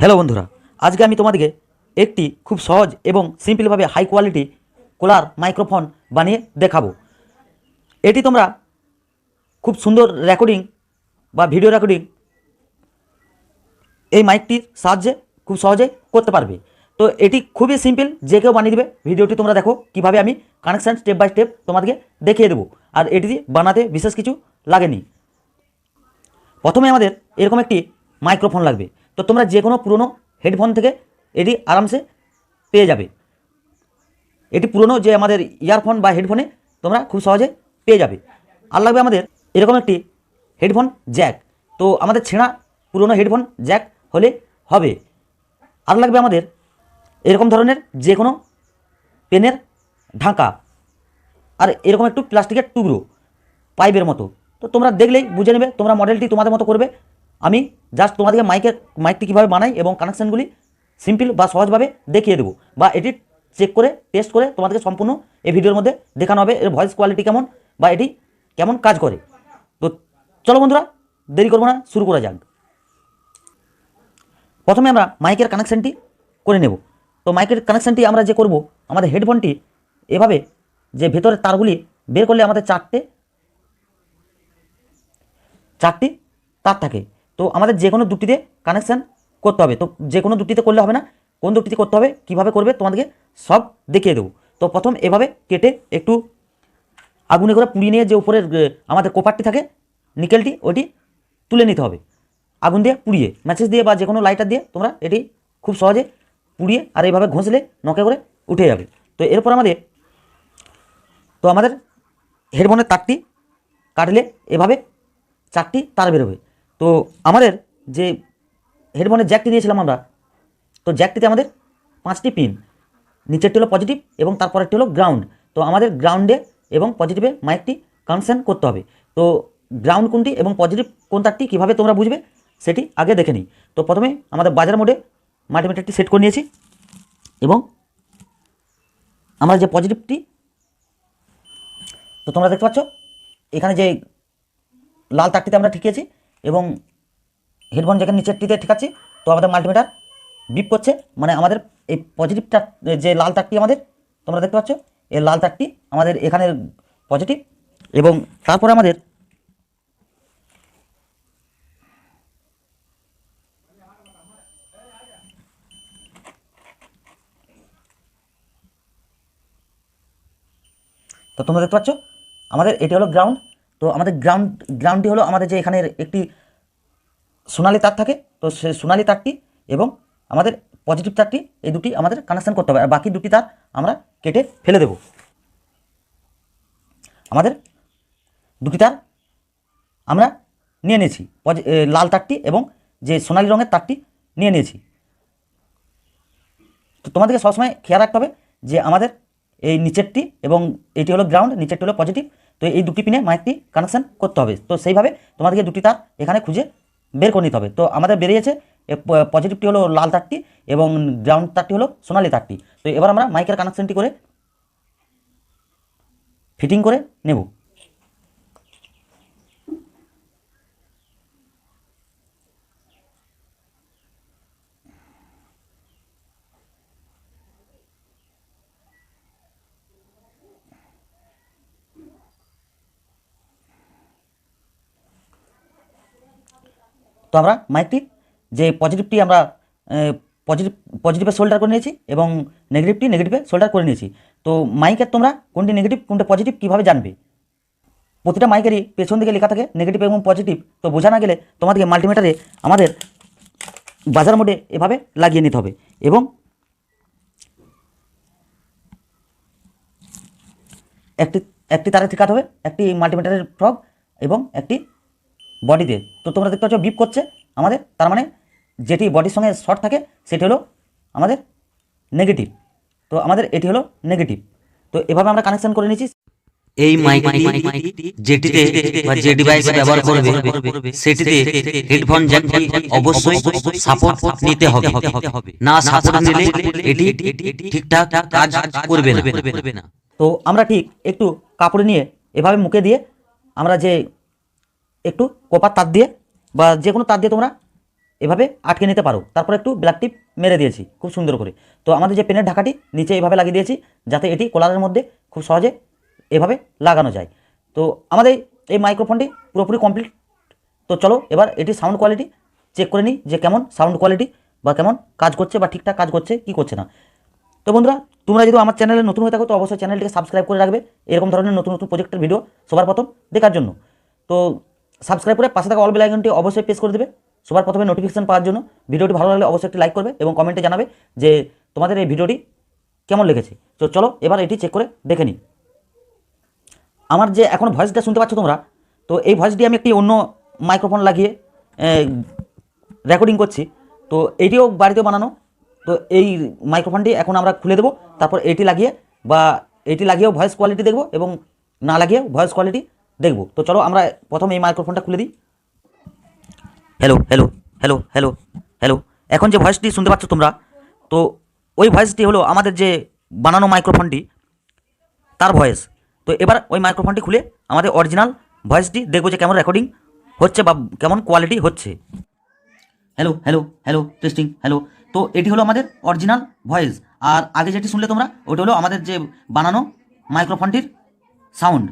Hello বন্ধুরা, আজকে আমি তোমাদেরকে একটি খুব সহজ এবং সিম্পলভাবে হাই কোয়ালিটি কোলার মাইক্রোফোন বানিয়ে দেখাবো। এটি তোমরা খুব সুন্দর রেকর্ডিং বা ভিডিও রেকর্ডিং এই মাইকটির সাহায্যে খুব সহজে করতে পারবে। তো এটি খুবই সিম্পল, যে কেউ বানিয়ে দেবে, ভিডিওটি তোমরা দেখো, কীভাবে আমি কানেকশান স্টেপ বাই স্টেপ তোমাদেরকে দেখিয়ে দেবো। আর এটি বানাতে বিশেষ কিছু লাগেনি। প্রথমে আমাদের এরকম একটি মাইক্রোফোন লাগবে। তো তোমরা যে কোনো পুরনো হেডফোন থেকে এটি আরামসে পেয়ে যাবে। এটি পুরনো যে আমাদের ইয়ারফোন বা হেডফোনে তোমরা খুব সহজে পেয়ে যাবে। আর লাগবে আমাদের এরকম একটি হেডফোন জ্যাক তো আমাদের ছেঁড়া পুরনো হেডফোন জ্যাক হলে হবে। আর লাগবে আমাদের এরকম ধরনের যে কোনো পেনের ঢাকা। আর এরকম একটু প্লাস্টিকের টুকরো পাইপের মতো। তো তোমরা দেখলেই বুঝে নেবে, তোমরা মডেলটি তোমাদের মতো করবে। আমি জাস্ট তোমাদেরকে মাইকের মাইকটি কীভাবে বানাই এবং কানেকশানগুলি সিম্পল বা সহজভাবে দেখিয়ে দেবো বা এটি চেক করে টেস্ট করে তোমাদেরকে সম্পূর্ণ এই ভিডিওর মধ্যে দেখানো হবে এর ভয়েস কোয়ালিটি কেমন বা এটি কেমন কাজ করে। তো চলো বন্ধুরা, দেরি করব না, শুরু করা যাক। প্রথমে আমরা মাইকের কানেকশানটি করে নেব। তো মাইকের কানেকশানটি আমরা যে করব, আমাদের হেডফোনটি এভাবে যে ভেতরের তারগুলি বের করলে আমাদের চারটে, চারটি তার থাকে। তো আমাদের যে কোনো দুটিতে কানেকশান করতে হবে। তো যে কোনো দুটিতে করলে হবে না, কোন দুটিতে করতে হবে, কীভাবে করবে তোমাদেরকে সব দেখিয়ে দেবো। তো প্রথম এভাবে কেটে একটু আগুনে করে পুড়িয়ে নিয়ে যে উপরের আমাদের কোপারটি থাকে, নিকেলটি ওটি তুলে নিতে হবে। আগুন দিয়ে পুড়িয়ে ম্যাচেস দিয়ে বা যে কোনো লাইটার দিয়ে তোমরা এটি খুব সহজে পুড়িয়ে আর এইভাবে ঘষলে নকে করে উঠে যাবে। তো এরপর আমাদের, তো আমাদের হেডফোনের তারটি কাটলে এভাবে চারটি তার বেরোবে। তো আমাদের যে হেডফোনের জ্যাকটি নিয়েছিলাম আমরা, তো জ্যাকটিতে আমাদের পাঁচটি পিন নিচেরটি হলো পজিটিভ এবং তারপরেরটি হলো গ্রাউন্ড তো আমাদের গ্রাউন্ডে এবং পজিটিভে মাইকটি কানেকশান করতে হবে। তো গ্রাউন্ড কোনটি এবং পজিটিভ কোন তারটি কীভাবে তোমরা বুঝবে সেটি আগে দেখে নিই। তো প্রথমে আমাদের বাজার মোডে মাল্টিমিটারটি সেট করে নিয়েছি এবং আমরা যে পজিটিভটি তো তোমরা দেখতে পাচ্ছ, এখানে যে লাল তারটিতে আমরা ঠিকিয়েছি এবং হেডফোন যেখানে নিচেরটিতে ঠিকাচ্ছি তো আমাদের মাল্টিমিটার বিপ করছে। মানে আমাদের এই পজিটিভ তার যে লাল তারটি আমাদের, তোমরা দেখতে পাচ্ছ? এই লাল তারটি আমাদের এখানে পজিটিভ এবং তারপরে আমাদের তো তোমরা দেখতে পাচ্ছ? আমাদের এটি হলো গ্রাউন্ড তো আমাদের গ্রাউন্ড গ্রাউন্ডটি হলো আমাদের যে এখানের একটি সোনালি তার থাকে, তো সে সোনালি তারটি এবং আমাদের পজিটিভ তারটি, এই দুটি আমাদের কানেকশান করতে হবে। আর বাকি দুটি তার আমরা কেটে ফেলে দেব। আমাদের দুটি তার আমরা নিয়ে নিয়েছি লাল তারটি এবং যে সোনালি রঙের তারটি নিয়ে নিয়েছি। তো তোমাদেরকে সবসময় খেয়াল রাখতে হবে যে আমাদের এই নিচেরটি এবং এটি হলো গ্রাউন্ড নিচেরটি হলো পজিটিভ তো এই দুটি পিনে মাইকটি কানেকশান করতে হবে। তো সেইভাবে তোমাদেরকে দুটি তার এখানে খুঁজে বের করে নিতে হবে। তো আমাদের বেরিয়েছে পজিটিভটি হলো লাল তারটি এবং গ্রাউন্ড তারটি হলো সোনালি তারটি। তো এবার আমরা মাইকের কানেকশানটি করে ফিটিং করে নেব। তো আমরা মাইকটি যে পজিটিভটি আমরা পজিটিভ পজিটিভে শোল্ডার করে নিয়েছি এবং নেগেটিভটি নেগেটিভে শোল্ডার করে নিয়েছি। তো মাইকের তোমরা কোনটি নেগেটিভ কোনটা পজিটিভ কীভাবে জানবে? প্রতিটা মাইকেরই পেছন দিকে লেখা থাকে নেগেটিভ এবং পজিটিভ তো বোঝা না গেলে তোমাদেরকে মাল্টিমিটারে আমাদের বাজার মোডে এভাবে লাগিয়ে নিতে হবে এবং একটি একটি তারে ঠিকাতে হবে, একটি মাল্টিমিটারের ফ্রগ এবং একটি বডিতে। তো তোমরা দেখতে পাচ্ছ বিপ করছে আমাদের তার মানে যেটি বডির সঙ্গে শর্ট থাকে সেটি হলো আমাদের নেগেটিভ তো আমাদের এটি হলো নেগেটিভ তো এভাবে আমরা কানেকশন করে নিয়েছি। এই মাইকটি যেটিতে বা যে ডিভাইস ব্যবহার করবে সেটিতে হেডফোন জ্যাকটি অবশ্যই সাপোর্ট নিতে হবে। না সাপোর্ট নিলে এটি ঠিকঠাক কাজ করবে না। তো আমরা ঠিক একটু কাপড় নিয়ে এভাবে মুখে দিয়ে আমরা যে একটু কপার তার দিয়ে বা যে কোনো তার দিয়ে তোমরা এভাবে আটকে নিতে পারো। তারপর একটু ব্ল্যাক টিপ মেরে দিয়েছি, খুব সুন্দর করে। তো আমাদের যে পেনের ঢাকাটি, নিচে এভাবে লাগিয়ে দিয়েছি, যাতে এটি কলারের মধ্যে খুব সহজে এভাবে লাগানো যায়। তো আমাদের এই মাইক্রোফোনটি পুরোপুরি কমপ্লিট তো চলো এবার এটি সাউন্ড কোয়ালিটি চেক করে নিই যে কেমন সাউন্ড কোয়ালিটি বা কেমন কাজ করছে বা ঠিকঠাক কাজ করছে, কি করছে না। তো বন্ধুরা, তোমরা যদি আমার চ্যানেলে নতুন হয়ে থাকো, তো অবশ্যই চ্যানেলটিকে সাবস্ক্রাইব করে রাখবে। এরকম ধরনের নতুন নতুন প্রজেক্টের ভিডিও সবার প্রথম দেখার জন্য। তো সাবস্ক্রাইব করে পাশে থাকা অল বেল আইকনটি অবশ্যই প্রেস করে দেবে। সবার প্রথমে নোটিফিকেশন পাওয়ার জন্য ভিডিওটি ভালো লাগলে অবশ্যই একটি লাইক করবে এবং কমেন্টে জানাবে যে তোমাদের এই ভিডিওটি কেমন লেগেছে। তো চলো এবার এটি চেক করে দেখে নিই। আমার যে এখন ভয়েসটা শুনতে পাচ্ছ তোমরা, তো এই ভয়েসটি আমি একটি অন্য মাইক্রোফোন লাগিয়ে রেকর্ডিং করছি। তো এইটিও বাড়িতে বানানো। তো এই মাইক্রোফোনটি এখন আমরা খুলে দেবো, তারপর এটি লাগিয়ে বা এটি লাগিয়েও ভয়েস কোয়ালিটি দেখব এবং না লাগিয়েও ভয়েস কোয়ালিটি দেখব। তো চলো আমরা প্রথম এই মাইক্রোফোনটা খুলে দিই। Hello hello hello hello hello এখন যে ভয়েসটি শুনতে পাচ্ছ তোমরা, তো ওই ভয়েসটি হলো আমাদের যে বানানো মাইক্রোফোনটি তার ভয়েস তো এবার ওই মাইক্রোফোনটি খুলে আমাদের অরিজিনাল ভয়েসটি দেখব যে কেমন রেকর্ডিং হচ্ছে বা কেমন কোয়ালিটি হচ্ছে। Hello hello hello testing hello তো এটি হলো আমাদের অরিজিনাল ভয়েস আর আগে যেটি শুনলে তোমরা, ওটা হলো আমাদের যে বানানো মাইক্রোফোনটির সাউন্ড